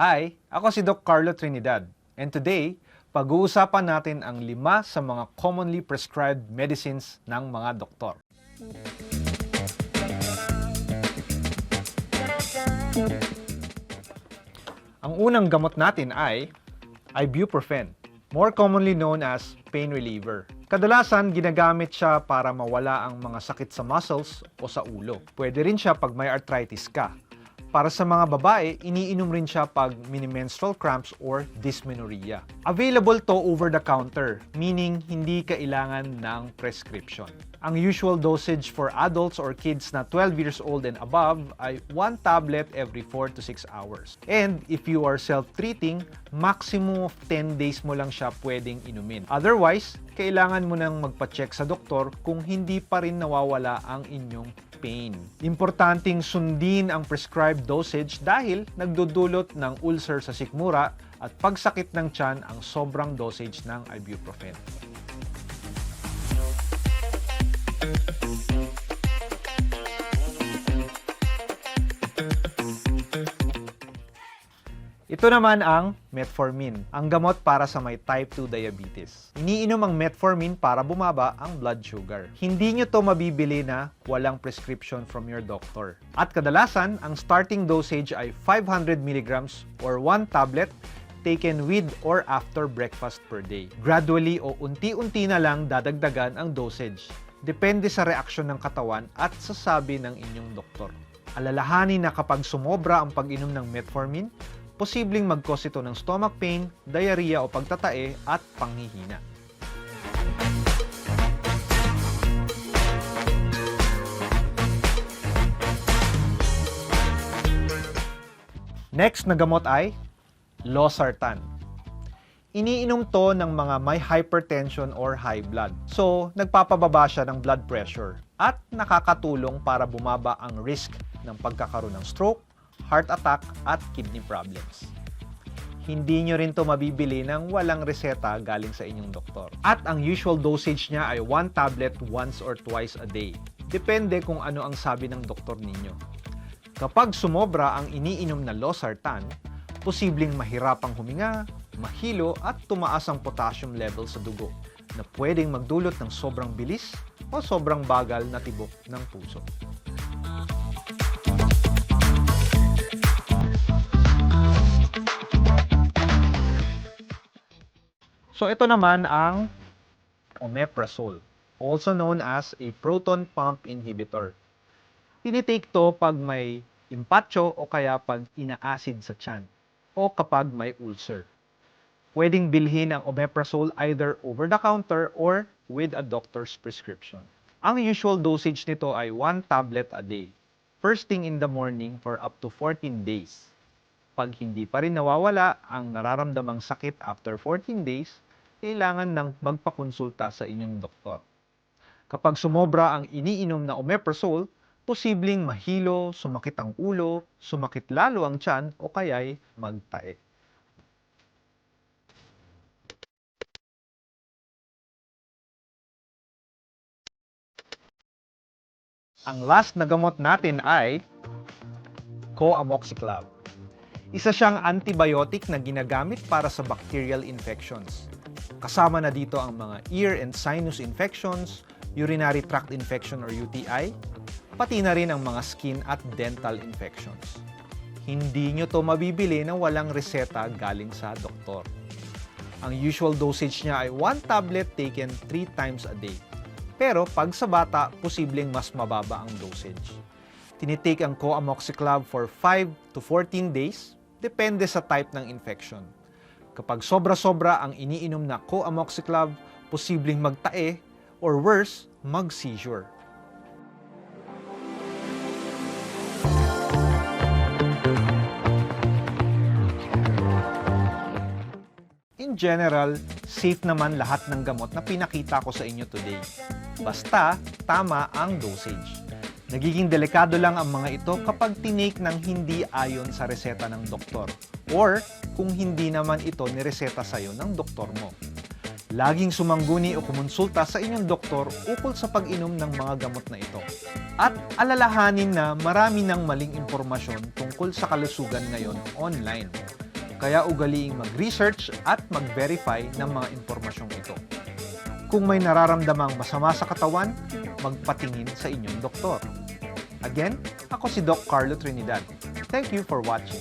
Hi, ako si Doc Carlo Trinidad. And today, pag-uusapan natin ang lima sa mga commonly prescribed medicines ng mga doktor. Ang unang gamot natin ay ibuprofen, more commonly known as pain reliever. Kadalasan, ginagamit siya para mawala ang mga sakit sa muscles o sa ulo. Pwede rin siya pag may arthritis ka. Para sa mga babae, iniinom rin siya pag mini-menstrual cramps or dysmenorrhea. Available to over the counter, meaning hindi kailangan ng prescription. Ang usual dosage for adults or kids na 12 years old and above ay 1 tablet every 4 to 6 hours. And if you are self-treating, maximum of 10 days mo lang siya pwedeng inumin. Otherwise, kailangan mo nang magpa-check sa doktor kung hindi pa rin nawawala ang inyong pain. Importanteng sundin ang prescribed dosage dahil nagdudulot ng ulcer sa sikmura at pagsakit ng tiyan ang sobrang dosage ng ibuprofen. Ito naman ang metformin, ang gamot para sa may type 2 diabetes. Iniinom ang metformin para bumaba ang blood sugar. Hindi nyo to mabibili na walang prescription from your doctor. At kadalasan, ang starting dosage ay 500 mg or 1 tablet taken with or after breakfast per day. Gradually o unti-unti na lang dadagdagan ang dosage. Depende sa reaksyon ng katawan at sa sabi ng inyong doktor. Alalahanin na kapag sumobra ang pag-inom ng metformin, posibleng mag-cause ito ng stomach pain, diarrhea o pagtatae at panghihina. Next na gamot ay losartan. Iniinom to ng mga may hypertension or high blood. So, nagpapababa siya ng blood pressure at nakakatulong para bumaba ang risk ng pagkakaroon ng stroke, heart attack at kidney problems. Hindi nyo rin to mabibili ng walang reseta galing sa inyong doktor. At ang usual dosage niya ay 1 tablet once or twice a day. Depende kung ano ang sabi ng doktor ninyo. Kapag sumobra ang iniinom na losartan, posibleng mahirapang huminga, mahilo at tumaas ang potassium level sa dugo na pwedeng magdulot ng sobrang bilis o sobrang bagal na tibok ng puso. So ito naman ang omeprazole, also known as a proton pump inhibitor. Tinitake to pag may impatcho o kaya pag ina-acid sa tiyan o kapag may ulcer. Pwedeng bilhin ang omeprazole either over the counter or with a doctor's prescription. Ang usual dosage nito ay 1 tablet a day, first thing in the morning for up to 14 days. Pag hindi pa rin nawawala ang nararamdamang sakit after 14 days, kailangan ng magpakonsulta sa inyong doktor. Kapag sumobra ang iniinom na omeprazole, posibleng mahilo, sumakit ang ulo, sumakit lalo ang tiyan o kaya'y magtae. Ang last na gamot natin ay Coamoxiclav. Isa siyang antibiotic na ginagamit para sa bacterial infections. Kasama na dito ang mga ear and sinus infections, urinary tract infection or UTI, pati na rin ang mga skin at dental infections. Hindi nyo to mabibili na walang reseta galing sa doktor. Ang usual dosage niya ay 1 tablet taken 3 times a day. Pero pag sa bata, posibleng mas mababa ang dosage. Tinitake ang Coamoxiclav for 5 to 14 days, depende sa type ng infection. Kapag sobra-sobra ang iniinom na Coamoxiclav, posibleng magtae or worse, mag-seizure. In general, safe naman lahat ng gamot na pinakita ko sa inyo today. Basta, tama ang dosage. Nagiging delikado lang ang mga ito kapag tinake ng hindi ayon sa reseta ng doktor or kung hindi naman ito nireseta sa iyo ng doktor mo. Laging sumangguni o kumonsulta sa inyong doktor ukol sa pag-inom ng mga gamot na ito. At alalahanin na marami ng maling impormasyon tungkol sa kalusugan ngayon online. Kaya ugaliing mag-research at mag-verify ng mga impormasyong ito. Kung may nararamdamang masama sa katawan, magpatingin sa inyong doktor. Again, ako si Doc Carlo Trinidad. Thank you for watching.